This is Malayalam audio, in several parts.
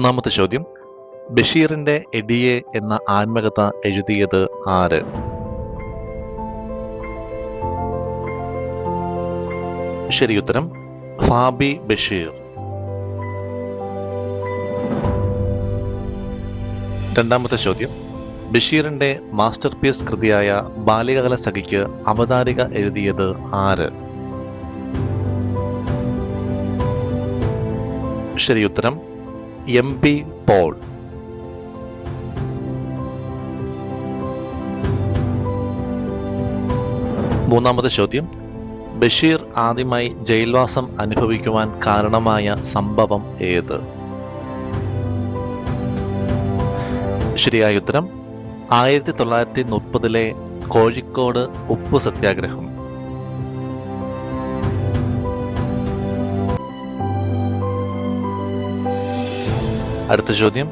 ഒന്നാമത്തെ ചോദ്യം ബഷീറിന്റെ എഡിയെ എന്ന ആത്മകഥ എഴുതിയത് ആര്? ശരി ഉത്തരം ഫാബി ബഷീർ. രണ്ടാമത്തെ ചോദ്യം ബഷീറിന്റെ മാസ്റ്റർ പീസ് കൃതിയായ ബാലികകല സഖിക്ക് അവതാരിക എഴുതിയത് ആര്? ശരി ഉത്തരം എം പി പോൾ. മൂന്നാമത്തെ ചോദ്യം. ബഷീർ ആദ്യമായി ജയിൽവാസം അനുഭവിക്കുവാൻ കാരണമായ സംഭവം ഏത്? ശരിയായ ഉത്തരം. ആയിരത്തി തൊള്ളായിരത്തി മുപ്പതിലെ കോഴിക്കോട് ഉപ്പു സത്യാഗ്രഹം. അടുത്ത ചോദ്യം.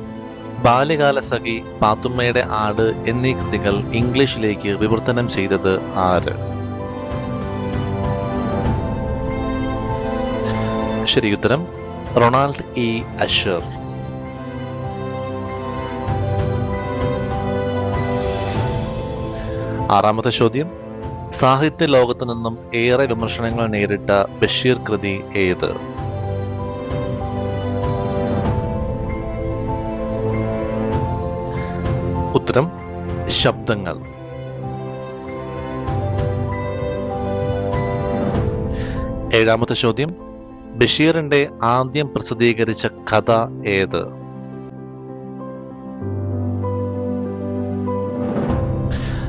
ബാല്യകാല സഖി പാത്തുമ്മയുടെ ആട് എന്നീ കൃതികൾ ഇംഗ്ലീഷിലേക്ക് വിവർത്തനം ചെയ്തത് ആര്? ശരി ഉത്തരം. Ronald E. അഷർ ആറാമത്തെ ചോദ്യം. സാഹിത്യ ലോകത്തു നിന്നും ഏറെ വിമർശനങ്ങൾ നേരിട്ട ബഷീർ കൃതി ഏത്? ഉത്തരം ശബ്ദങ്ങൾ. ഏഴാമത്തെ ചോദ്യം ബഷീറിന്റെ ആദ്യം പ്രസിദ്ധീകരിച്ച കഥ ഏത്?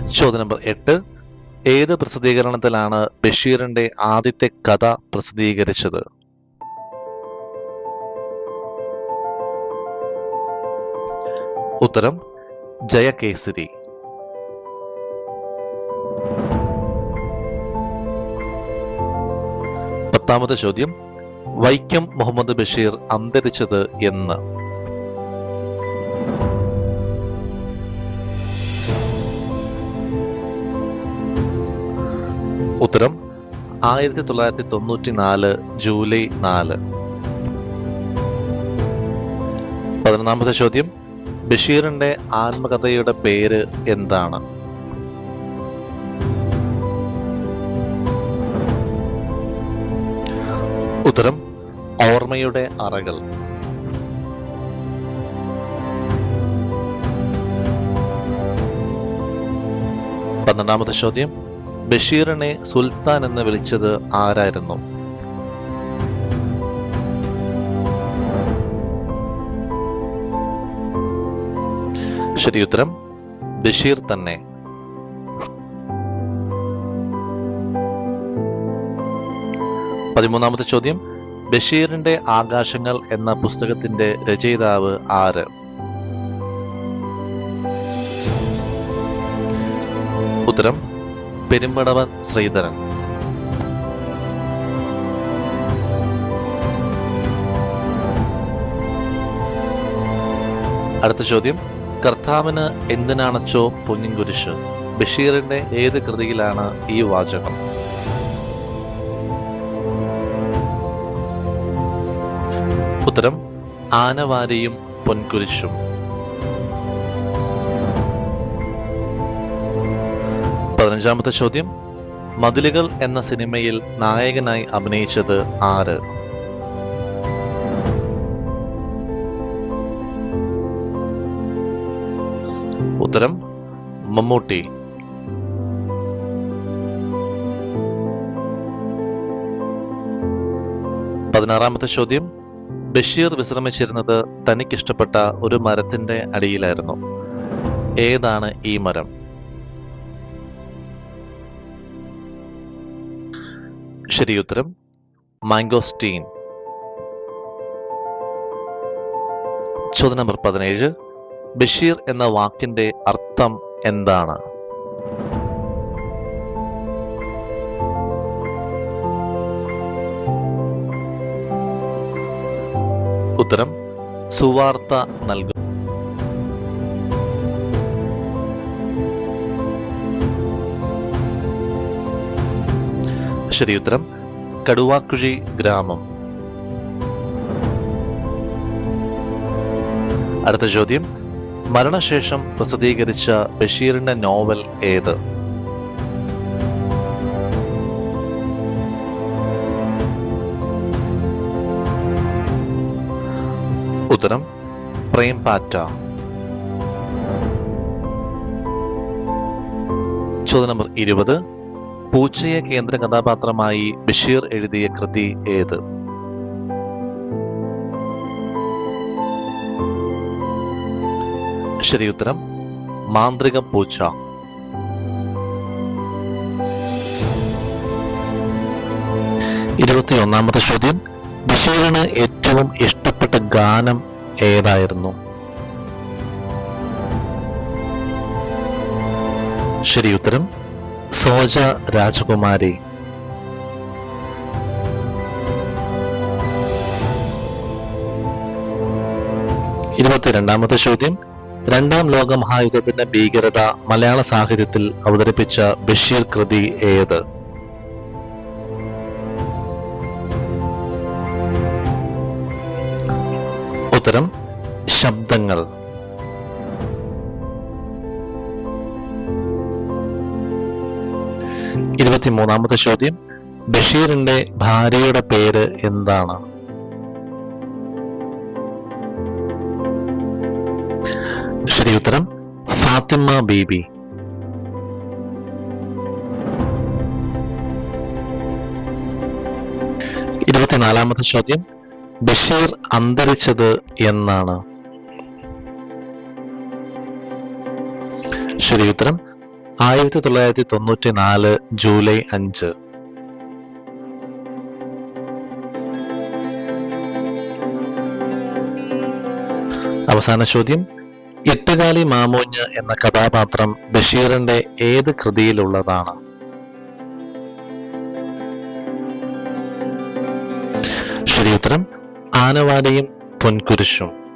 ചോദ്യം നമ്പർ എട്ട് ഏത് പ്രസിദ്ധീകരണത്തിലാണ് ബഷീറിന്റെ ആദ്യത്തെ കഥ പ്രസിദ്ധീകരിച്ചത്? ഉത്തരം ജയകേസരി. പത്താമത്തെ ചോദ്യം വൈക്കം മുഹമ്മദ് ബഷീർ അന്തരിച്ചത് എന്ന്. ഉത്തരം ആയിരത്തി തൊള്ളായിരത്തി തൊണ്ണൂറ്റി നാല് ജൂലൈ നാല്. പതിനൊന്നാമത്തെ ചോദ്യം ബഷീറിന്റെ ആത്മകഥയുടെ പേര് എന്താണ്? ഉത്തരം ഓർമ്മയുടെ അറകൾ. പന്ത്രണ്ടാമത്തെ ചോദ്യം ബഷീറിനെ സുൽത്താൻ എന്ന് വിളിച്ചത് ആരായിരുന്നു? ശരി ഉത്തരം ബഷീർ തന്നെ. പതിമൂന്നാമത്തെ ചോദ്യം ബഷീറിന്റെ ആകാശങ്ങൾ എന്ന പുസ്തകത്തിന്റെ രചയിതാവ് ആര്? ഉത്തരം പെരുമ്പടവൻ ശ്രീധരൻ. അടുത്ത ചോദ്യം കർത്താവിന് എന്തിനാണച്ചോ പൊന്നിൻകുരിശ് ബഷീറിന്റെ ഏത് കൃതിയിലാണ് ഈ വാചകം? ഉത്തരം ആനവാരിയും പൊൻകുരിശും. പതിനഞ്ചാമത്തെ ചോദ്യം മതിലുകൾ എന്ന സിനിമയിൽ നായകനായി അഭിനയിച്ചത് ആര്? ഉത്തരം മമ്മൂട്ടി പതിനാറാമത്തെ ചോദ്യം. ബഷീർ വിശ്രമിച്ചിരുന്നത് തനിക്കിഷ്ടപ്പെട്ട ഒരു മരത്തിന്റെ അടിയിലായിരുന്നു. ഏതാണ് ഈ മരം? ശരി ഉത്തരം മാംഗോസ്റ്റീൻ. ചോദ്യ നമ്പർ പതിനേഴ്. ബഷീർ എന്ന വാക്കിന്റെ അർത്ഥം എന്താണ്? ഉത്തരം സുവാർത്ത നൽകും ശരി ഉത്തരം കടുവാക്കുഴി ഗ്രാമം. അടുത്ത ചോദ്യം മരണശേഷം പ്രസിദ്ധീകരിച്ച ബഷീറിന്റെ നോവൽ ഏത്? ഉത്തരം പ്രേം പാറ്റ ചോദ്യം നമ്പർ ഇരുപത്. പൂച്ചയെ കേന്ദ്ര കഥാപാത്രമായി ബഷീർ എഴുതിയ കൃതി ഏത്? ശരി ഉത്തരം മാന്ത്രിക പൂച്ച. ഇരുപത്തി ഒന്നാമത്തെ ചോദ്യം ബഷീറിന് ഏറ്റവും ഇഷ്ടപ്പെട്ട ഗാനം ഏതായിരുന്നു? ശരി ഉത്തരം സോജ രാജകുമാരി. ഇരുപത്തിരണ്ടാമത്തെ ചോദ്യം രണ്ടാം ലോക മഹായുദ്ധത്തിന്റെ ഭീകരത മലയാള സാഹിത്യത്തിൽ അവതരിപ്പിച്ച ബഷീർ കൃതി ഏത്? ഉത്തരം ശബ്ദങ്ങൾ. ഇരുപത്തിമൂന്നാമത്തെ ചോദ്യം ബഷീറിന്റെ ഭാര്യയുടെ പേര് എന്താണ്? ശരി ഉത്തരം ഫാത്തിമ ബീബി. ഇരുപത്തിനാലാമത്തെ ചോദ്യം ബഷീർ അന്തരിച്ചത് എന്നാണ്. ശരി ഉത്തരം ആയിരത്തി തൊള്ളായിരത്തി തൊണ്ണൂറ്റി നാല് ജൂലൈ അഞ്ച്. അവസാന ചോദ്യം എട്ടുകാലി മാമൂഞ്ഞ് എന്ന കഥാപാത്രം ബഷീറിന്റെ ഏത് കൃതിയിലുള്ളതാണ്? ശരി ഉത്തരം ആനവാടിയും പൊൻകുരിശും.